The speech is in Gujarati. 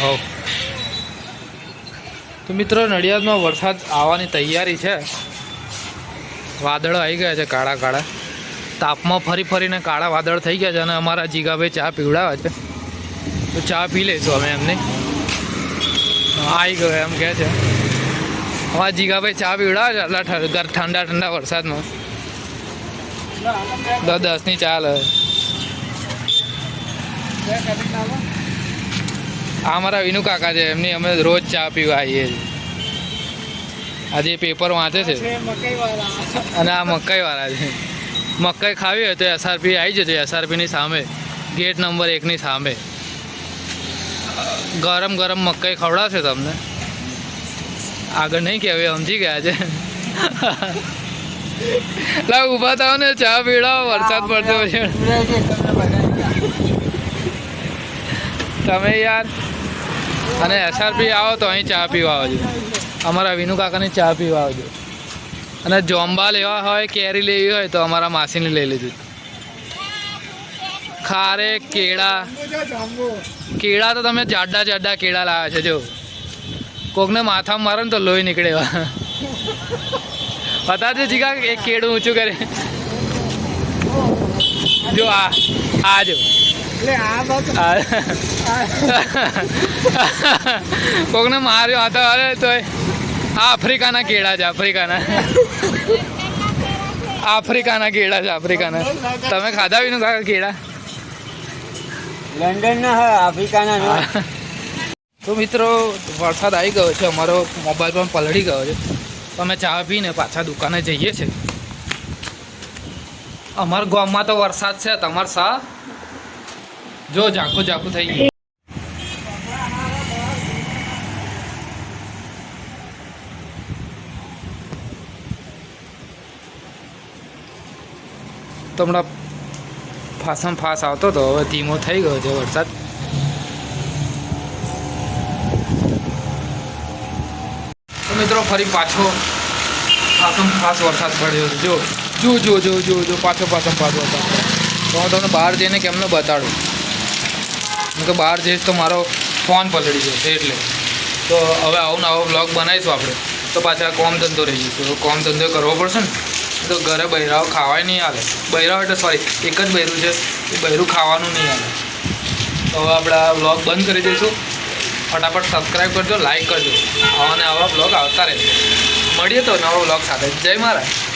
હો. તો મિત્રો, નડિયાદમાં વરસાદ આવવાની તૈયારી છે. વાદળો આવી ગયા છે કાળા કાળા. તાપમાં ફરી ફરીને કાળા વાદળ થઈ ગયા છે અને અમારા જીગાભાઈ ચા પીવડાવે છે. તો ચા પી લઈશું અમે એમને. આવી ગયો એમ કહે છે. અમારા જીગાભાઈ ચા પીવડાવે છે આટલા ઠંડા ઠંડા વરસાદમાં. દસ દસની ચા લે. આ અમારા વિનુ કાકા છે એમની અમે રોજ ચા પીવા આવીએ છીએ. આજે પેપર વાંચે છે. અને આ મકાઈ વાળા છે. મકાઈ ખાવી હોય તો એસઆરપી આવી જજો એસઆરપીની સામે. ગેટ નંબર એકની સામે. ગરમ ગરમ મકાઈ ખવડાવશે તમને. આગળ નહીં કહેવાય સમજી ગયા છે. લા ઊભા થાવ ને ચા પીડાવો વરસાદ પડતો છે તમે યાર અને એસઆરપી આવો તો અહીં ચા પીવા આવજો. અમારા વિનુ કાકાની ચા પીવા આવજો. અને જોમ્બા લેવા હોય કેરી લેવી હોય તો અમારા માસીને લઈ લેજો. ખારે કેળા. કેળા તો તમે જાડા જાડા કેળા લાવ્યા છે જો. કોકને માથામાં મારો ને તો લોહી નીકળે એવા. બતાજો જીગા એક કેળું ઊંચું કરે. જો આ આ જો. આ કોકને માર્યો હતો અરે તો આ આફ્રિકાના કેળા છે આફ્રિકાના. આફ્રિકાના કેળા છે આફ્રિકાના. તમે ખાધા વિનું કાકા કેળા? લંડન ના આફ્રિકાના તો મિત્રો વરસાદ આવી ગયો છે અમારો મોબાઈલ પણ પલળી ગયો છે. તો અમે ચા પીને પાછા દુકાને જઈએ છીએ. અમારા ગામમાં તો વરસાદ છે તમાર સા? જો ઝાંખું ઝાંખું થઈ ગયું. તો હમણાં ફાસમ ફાસ આવતો હતો હવે ધીમો થઈ ગયો છે વરસાદ. તો મિત્રો ફરી પાછો ફાસમ ફાસ વરસાદ પડ્યો જો જો જો જો જો જો, પાછો પાછો પાછો તો હું તમને બહાર જઈને કેમને બતાડું? હું તો બહાર જઈશ તો મારો ફોન પલળી જશે એટલે. તો હવે આવું નવો બ્લોગ બનાવીશું આપણે. તો પાછા કોમ ધંધો રહી જશે કોમ ધંધો કરવો પડશે ને? તો ઘરે બૈરાઓ ખાવાય નહીં આવે. બૈરાઓ એટલે સોરી એક જ બૈરું છે. એ બૈરું ખાવાનું નહીં આવે. તો હવે આપણે આ બ્લોગ બંધ કરી દઈશું. ફટાફટ સબસ્ક્રાઈબ કરજો લાઈક કરજો. આવા ને આવા બ્લોગ આવતા રહેશે. મળીએ તો નવા બ્લોગ સાથે. જય મહારાજ.